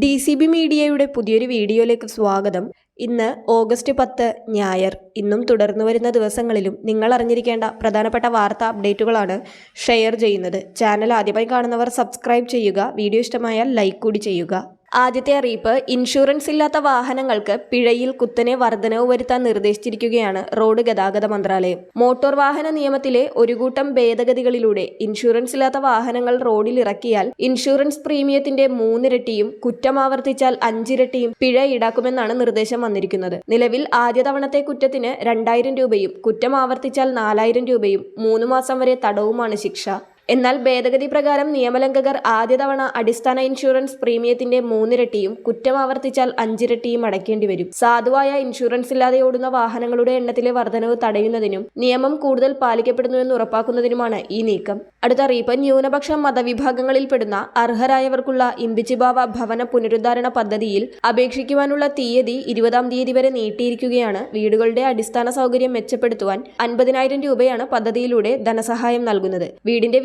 D C B മീഡിയയുടെ പുതിയൊരു വീഡിയോയിലേക്ക് സ്വാഗതം. ഇന്ന് ഓഗസ്റ്റ് പത്ത് ഞായർ. ഇന്നും തുടർന്നു വരുന്ന ദിവസങ്ങളിലും നിങ്ങൾ അറിഞ്ഞിരിക്കേണ്ട പ്രധാനപ്പെട്ട വാർത്താ അപ്ഡേറ്റുകളാണ് ഷെയർ ചെയ്യുന്നത്. ചാനൽ ആദ്യമായി കാണുന്നവർ സബ്സ്ക്രൈബ് ചെയ്യുക വീഡിയോ ഇഷ്ടമായാൽ ലൈക്ക് കൂടി ചെയ്യുക. ആദ്യത്തെ അറിയിപ്പ് ഇൻഷുറൻസ് ഇല്ലാത്ത വാഹനങ്ങൾക്ക് പിഴയിൽ കുത്തനെ വർധനവ് വരുത്താൻ നിർദ്ദേശിച്ചിരിക്കുകയാണ് റോഡ് ഗതാഗത മന്ത്രാലയം. മോട്ടോർ വാഹന നിയമത്തിലെ ഒരു കൂട്ടം ഭേദഗതികളിലൂടെ ഇൻഷുറൻസ് ഇല്ലാത്ത വാഹനങ്ങൾ റോഡിൽ ഇറക്കിയാൽ ഇൻഷുറൻസ് പ്രീമിയത്തിന്റെ മൂന്നിരട്ടിയും കുറ്റം ആവർത്തിച്ചാൽ അഞ്ചിരട്ടിയും പിഴ ഈടാക്കുമെന്നാണ് നിർദ്ദേശം വന്നിരിക്കുന്നത്. നിലവിൽ ആദ്യ തവണത്തെ കുറ്റത്തിന് രണ്ടായിരം രൂപയും കുറ്റം ആവർത്തിച്ചാൽ നാലായിരം രൂപയും മൂന്ന് മാസം വരെ തടവുമാണ് ശിക്ഷ. എന്നാൽ ഭേദഗതി പ്രകാരം നിയമലംഘകർ ആദ്യ തവണ അടിസ്ഥാന ഇൻഷുറൻസ് പ്രീമിയത്തിന്റെ മൂന്നിരട്ടിയും കുറ്റം ആവർത്തിച്ചാൽ അഞ്ചിരട്ടിയും അടയ്ക്കേണ്ടി വരും. സാധുവായ ഇൻഷുറൻസ് ഇല്ലാതെ ഓടുന്ന വാഹനങ്ങളുടെ എണ്ണത്തിലെ വർധനവ് തടയുന്നതിനും നിയമം കൂടുതൽ പാലിക്കപ്പെടുന്നുവെന്ന് ഉറപ്പാക്കുന്നതിനുമാണ് ഈ നീക്കം. അടുത്ത റീപ്പൻ ന്യൂനപക്ഷ മതവിഭാഗങ്ങളിൽപ്പെടുന്ന അർഹരായവർക്കുള്ള ഇമ്പിച്ചിബാവ ഭവന പുനരുദ്ധാരണ പദ്ധതിയിൽ അപേക്ഷിക്കുവാനുള്ള തീയതി ഇരുപതാം തീയതി വരെ നീട്ടിയിരിക്കുകയാണ്. വീടുകളുടെ അടിസ്ഥാന സൗകര്യം മെച്ചപ്പെടുത്തുവാൻ അൻപതിനായിരം രൂപയാണ് പദ്ധതിയിലൂടെ ധനസഹായം നൽകുന്നത്. വീടിന്റെ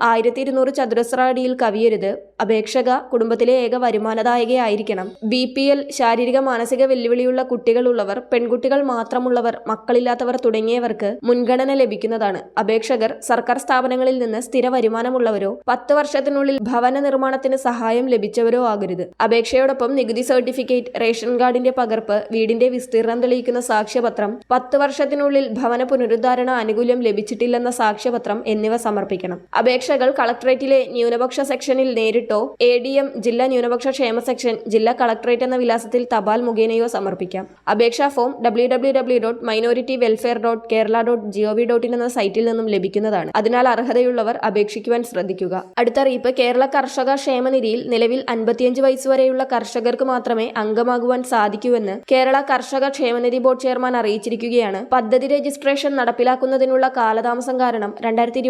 ആയിരത്തി ഇരുന്നൂറ് ചതുരശ്ര അടിയിൽ കവിയരുത്. അപേക്ഷക കുടുംബത്തിലെ ഏക വരുമാനദായകയായിരിക്കണം. ബി പി എൽ ശാരീരിക മാനസിക വെല്ലുവിളിയുള്ള കുട്ടികളുള്ളവർ പെൺകുട്ടികൾ മാത്രമുള്ളവർ മക്കളില്ലാത്തവർ തുടങ്ങിയവർക്ക് മുൻഗണന ലഭിക്കുന്നതാണ്. അപേക്ഷകർ സർക്കാർ സ്ഥാപനങ്ങളിൽ നിന്ന് സ്ഥിര വരുമാനമുള്ളവരോ പത്ത് വർഷത്തിനുള്ളിൽ ഭവന നിർമ്മാണത്തിന് സഹായം ലഭിച്ചവരോ ആകരുത്. അപേക്ഷയോടൊപ്പം നികുതി സർട്ടിഫിക്കറ്റ് റേഷൻ കാർഡിന്റെ പകർപ്പ് വീടിന്റെ വിസ്തീർണം തെളിയിക്കുന്ന സാക്ഷ്യപത്രം പത്ത് വർഷത്തിനുള്ളിൽ ഭവന പുനരുദ്ധാരണ ആനുകൂല്യം ലഭിച്ചിട്ടില്ലെന്ന സാക്ഷ്യപത്രം എന്നിവ സമർപ്പിക്കണം. അപേക്ഷകൾ കളക്ടറേറ്റിലെ ന്യൂനപക്ഷ സെക്ഷനിൽ നേരിട്ടോ? എ ജില്ലാ ന്യൂനപക്ഷ ക്ഷേമ സെക്ഷൻ ജില്ലാ കളക്ടറേറ്റ് എന്ന വിലാസത്തിൽ തപാൽ മുഖേനയോ സമർപ്പിക്കാം. അപേക്ഷാ form W W W dot minority welfare dot Kerala dot GOV dot in എന്ന സൈറ്റിൽ നിന്നും ലഭിക്കുന്നതാണ്. അതിനാൽ അർഹതയുള്ളവർ അപേക്ഷിക്കുവാൻ ശ്രദ്ധിക്കുക. അടുത്ത അറിയിപ്പ് കേരള കർഷക ക്ഷേമനിധിയിൽ നിലവിൽ അൻപത്തിയഞ്ച് വയസ്സ് വരെയുള്ള കർഷകർക്ക് മാത്രമേ അംഗമാകുവാൻ സാധിക്കൂവെന്ന് കേരള കർഷക ക്ഷേമനിധി ബോർഡ് ചെയർമാൻ അറിയിച്ചിരിക്കുകയാണ്. പദ്ധതി രജിസ്ട്രേഷൻ നടപ്പിലാക്കുന്നതിനുള്ള കാലതാമസം കാരണം രണ്ടായിരത്തി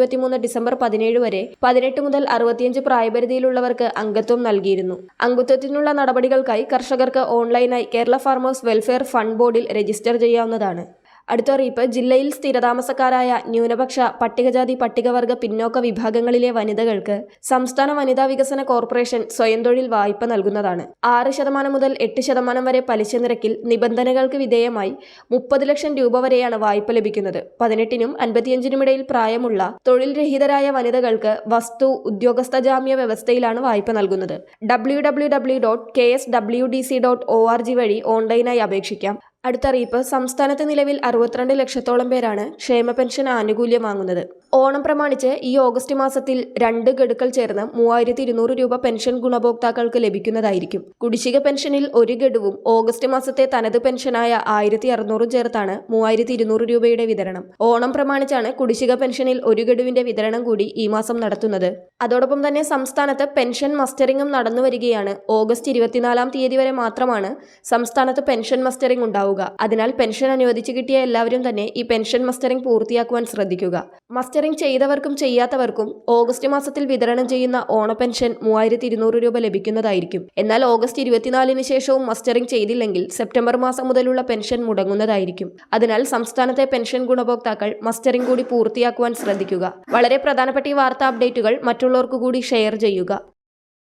ഡിസംബർ പതിനേഴ് വരെ പതിനെട്ട് മുതൽ അറുപത്തിയഞ്ച് പ്രായപരിധിയിലുള്ളവർക്ക് അംഗത്വം നൽകിയിരുന്നു. അംഗത്വത്തിനുള്ള നടപടികൾക്കായി കർഷകർക്ക് ഓൺലൈനായി കേരള ഫാർമേഴ്സ് വെൽഫെയർ ഫണ്ട് ബോർഡിൽ രജിസ്റ്റർ ചെയ്യാവുന്നതാണ്. അടുത്ത അറിയിപ്പ് ജില്ലയിൽ സ്ഥിരതാമസക്കാരായ ന്യൂനപക്ഷ പട്ടികജാതി പട്ടികവർഗ പിന്നോക്ക വിഭാഗങ്ങളിലെ വനിതകൾക്ക് സംസ്ഥാന വനിതാ വികസന കോർപ്പറേഷൻ സ്വയം തൊഴിൽ വായ്പ നൽകുന്നതാണ്. ആറ് ശതമാനം മുതൽ എട്ട് ശതമാനം വരെ പലിശ നിരക്കിൽ നിബന്ധനകൾക്ക് വിധേയമായി മുപ്പത് ലക്ഷം രൂപ വരെയാണ് വായ്പ ലഭിക്കുന്നത്. പതിനെട്ടിനും അൻപത്തിയഞ്ചിനുമിടയിൽ പ്രായമുള്ള തൊഴിൽ രഹിതരായ വനിതകൾക്ക് വസ്തു ഉദ്യോഗസ്ഥ ജാമ്യ വ്യവസ്ഥയിലാണ് വായ്പ നൽകുന്നത്. W W W dot K S W D C dot O R G വഴി ഓൺലൈനായി അപേക്ഷിക്കാം. അടുത്ത അറിയിപ്പ് സംസ്ഥാനത്ത് നിലവിൽ അറുപത്തിരണ്ട് ലക്ഷത്തോളം പേരാണ് ക്ഷേമ പെൻഷൻ ആനുകൂല്യം വാങ്ങുന്നത്. ഓണം പ്രമാണിച്ച് ഈ ഓഗസ്റ്റ് മാസത്തിൽ രണ്ട് ഗഡുക്കൾ ചേർന്ന് മൂവായിരത്തി ഇരുന്നൂറ് രൂപ പെൻഷൻ ഗുണഭോക്താക്കൾക്ക് ലഭിക്കുന്നതായിരിക്കും. കുടിശ്ശിക പെൻഷനിൽ ഒരു ഗഡുവും ഓഗസ്റ്റ് മാസത്തെ തനത് പെൻഷനായ ആയിരത്തി അറുന്നൂറും ചേർത്താണ് മൂവായിരത്തി ഇരുന്നൂറ് രൂപയുടെ വിതരണം. ഓണം പ്രമാണിച്ചാണ് കുടിശ്ശിക പെൻഷനിൽ ഒരു ഗഡുവിന്റെ വിതരണം കൂടി ഈ മാസം നടത്തുന്നത്. അതോടൊപ്പം തന്നെ സംസ്ഥാനത്ത് പെൻഷൻ മസ്റ്ററിംഗും നടന്നു വരികയാണ് ഓഗസ്റ്റ് ഇരുപത്തിനാലാം തീയതി വരെ മാത്രമാണ് സംസ്ഥാനത്ത് പെൻഷൻ മസ്റ്ററിംഗ് ഉണ്ടാവുക. അതിനാൽ പെൻഷൻ അനുവദിച്ചു കിട്ടിയ എല്ലാവരും തന്നെ ഈ പെൻഷൻ മസ്റ്ററിംഗ് പൂർത്തിയാക്കുവാൻ ശ്രദ്ധിക്കുക. മസ്റ്ററിംഗ് ചെയ്തവർക്കും ചെയ്യാത്തവർക്കും ഓഗസ്റ്റ് മാസത്തിൽ വിതരണം ചെയ്യുന്ന ഓണ പെൻഷൻ മൂവായിരത്തി ഇരുന്നൂറ് രൂപ ലഭിക്കുന്നതായിരിക്കും. എന്നാൽ ഓഗസ്റ്റ് ഇരുപത്തിനാലിന് ശേഷവും മസ്റ്ററിംഗ് ചെയ്തില്ലെങ്കിൽ സെപ്റ്റംബർ മാസം മുതലുള്ള പെൻഷൻ മുടങ്ങുന്നതായിരിക്കും. അതിനാൽ സംസ്ഥാനത്തെ പെൻഷൻ ഗുണഭോക്താക്കൾ മസ്റ്ററിംഗ് കൂടി പൂർത്തിയാക്കുവാൻ ശ്രദ്ധിക്കുക. വളരെ പ്രധാനപ്പെട്ട ഈ വാർത്താ അപ്ഡേറ്റുകൾ മറ്റുള്ളവർക്ക് കൂടി ഷെയർ ചെയ്യുക.